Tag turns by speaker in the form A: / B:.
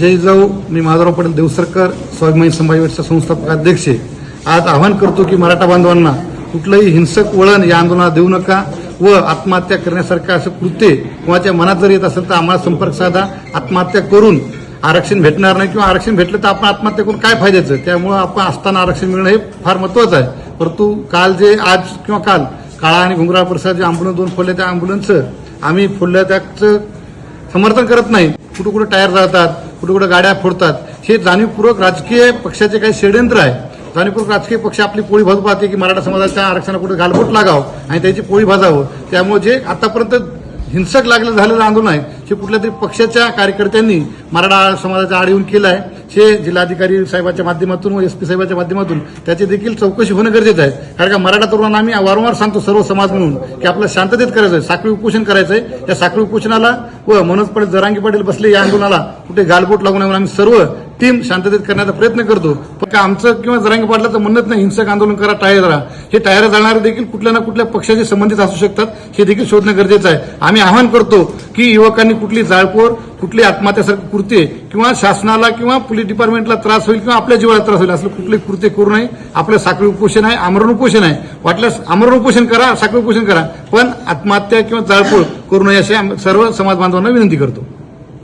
A: जय जाऊ मी माधवराव पटेल देवसरकर स्वाभिमानी संभाजीचा संस्थापक अध्यक्ष आज आवाहन करतो की मराठा बांधवांना कुठलंही हिंसक वळण या आंदोलनात देऊ नका व आत्महत्या करण्यासारखं असं कृत्य कोणाच्या मनात जर येत असेल तर आम्हाला संपर्क साधा आत्महत्या करून आरक्षण भेटणार नाही किंवा आरक्षण भेटलं तर आपण आत्महत्या करून काय फायद्याचं? त्यामुळं आपण असताना आरक्षण मिळणं हे फार महत्वाचं आहे. परंतु काल जे आज किंवा काल काळा आणि घुंगरा प्रसाद जे अँब्युलन्स दोन फोडले त्या अँब्युलन्सचं आम्ही फोडल्या त्याचं समर्थन करत नाही. कुठं कुठं टायर जातात कुठं कुठं गाड्या फोडतात. हे जाणीवपूर्वक राजकीय पक्षाचे काही षडयंत्र आहे. जाणीवपूर्वक राजकीय पक्ष आपली पोळी भाजू पाहते की मराठा समाजाच्या आरक्षणाला कुठे घालबोट लागावं आणि त्याची पोळी भाजावं. त्यामुळे जे आतापर्यंत हिंसक लागलं झालेलं आंदोलन आहे हे कुठल्या तरी पक्षाच्या कार्यकर्त्यांनी मराठा समाजाचा आड येऊन केलं आहे. हे जिल्हाधिकारी साहेबाच्या माध्यमातून व एस पी साहेबाच्या माध्यमातून त्याची देखील चौकशी होणं गरजेचं आहे. कारण का मराठा तरुणांना आम्ही वारंवार सांगतो सर्व समाज म्हणून की आपलं शांततेत करायचं आहे साखळी उपोषण करायचं आहे. या साखळी उपोषणाला व मनोज पाटील जरांगी पाटील बसले या आंदोलनाला कुठे गालबोट लागू नये म्हणून आम्ही सर्व टीम शांततेत करण्याचा प्रयत्न करतो. पण आमचं किंवा जरांगी पाटलाचं म्हणत नाही हिंसक आंदोलन करा टायर जरा हे टायर जाणारे देखील कुठल्या ना कुठल्या पक्षाशी संबंधित असू शकतात हे देखील शोधणं गरजेचं आहे. आम्ही आवाहन करतो की युवकांनी कुठली जाळपोर कुठली आत्महत्यासारखी कृत्ये किंवा शासनाला किंवा पोलीस डिपार्टमेंटला त्रास होईल किंवा आपल्या जीवाला त्रास होईल असलं कुठले कृत्य करू नये. आपलं साखळी उपोषण आहे आमरण उपोषण आहे. वाटल्यास आमरण उपोषण करा साखळी उपोषण करा. पण आत्महत्या किंवा जाळपोळ करू नये अशी सर्व समाज बांधवांना विनंती करतो.